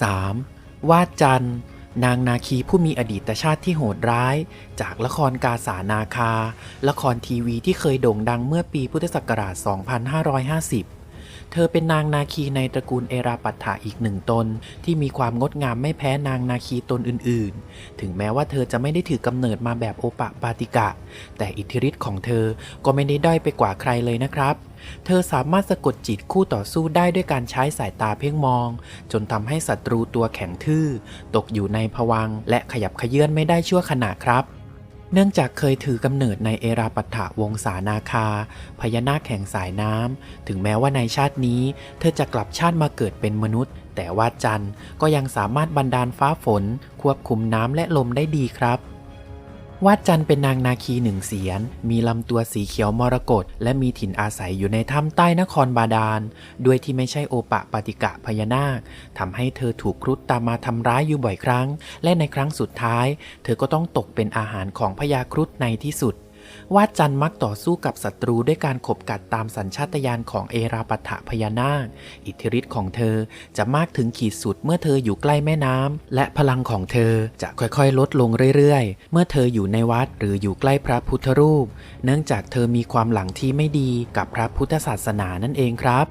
3. วาดจันนางนาคีผู้มีอดีตชาติที่โหดร้าย จากละครกาสานาคา ละครทีวีที่เคยโด่งดังเมื่อปีพุทธศักราช 2550 เธอเป็นนางนาคีในตระกูลเอราปัตถะอีกหนึ่งตน ที่มีความงดงามไม่แพ้นางนาคีตนอื่นๆ ถึงแม้ว่าเธอจะไม่ได้ถือกำเนิดมาแบบโอปะปาติกะ แต่อิทธิฤทธิ์ของเธอก็ไม่ได้ด้อยไปกว่าใครเลยนะครับเธอสามารถสะกดจิตคู่ต่อสู้ได้ด้วยการใช้สายตาเพ่งมอง จนทำให้ศัตรูตัวแข็งทื่อ ตกอยู่ในภวังและขยับเขยื่อนไม่ได้ชั่วขณะครับ เนื่องจากเคยถือกำเนิดในเอราปัตถะวงศานาคา พญานาคแห่งสายน้ำ ถึงแม้ว่าในชาตินี้ เธอจะกลับชาติมาเกิดเป็นมนุษย์ แต่ว่าจันทร์ก็ยังสามารถบันดาลฟ้าฝน ควบคุมน้ำและลมได้ดีครับ วาดจันทร์เป็นนางนาคีหนึ่งเสียน มีลำตัวสีเขียวมรกตและมีถิ่นอาศัยอยู่ในถ้ำใต้นครบาดาล ด้วยที่ไม่ใช่โอปะปาติกะพญานาคทำให้เธอถูกครุฑตามมาทำร้ายอยู่บ่อยครั้ง และในครั้งสุดท้าย เธอก็ต้องตกเป็นอาหารของพญาครุฑในที่สุด วาดจันมักต่อสู้กับศัตรูด้วยการขบกัดตามสัญชาตญาณของเอราปัตถะพญานาค อิทธิฤทธิ์ของเธอจะมากถึงขีดสุดเมื่อเธออยู่ใกล้แม่น้ำและพลังของเธอจะค่อยๆ ลดลงเรื่อยๆ เมื่อเธออยู่ในวัดหรืออยู่ใกล้พระพุทธรูป เนื่องจากเธอมีความหลังที่ไม่ดีกับพระพุทธศาสนานั่นเองครับ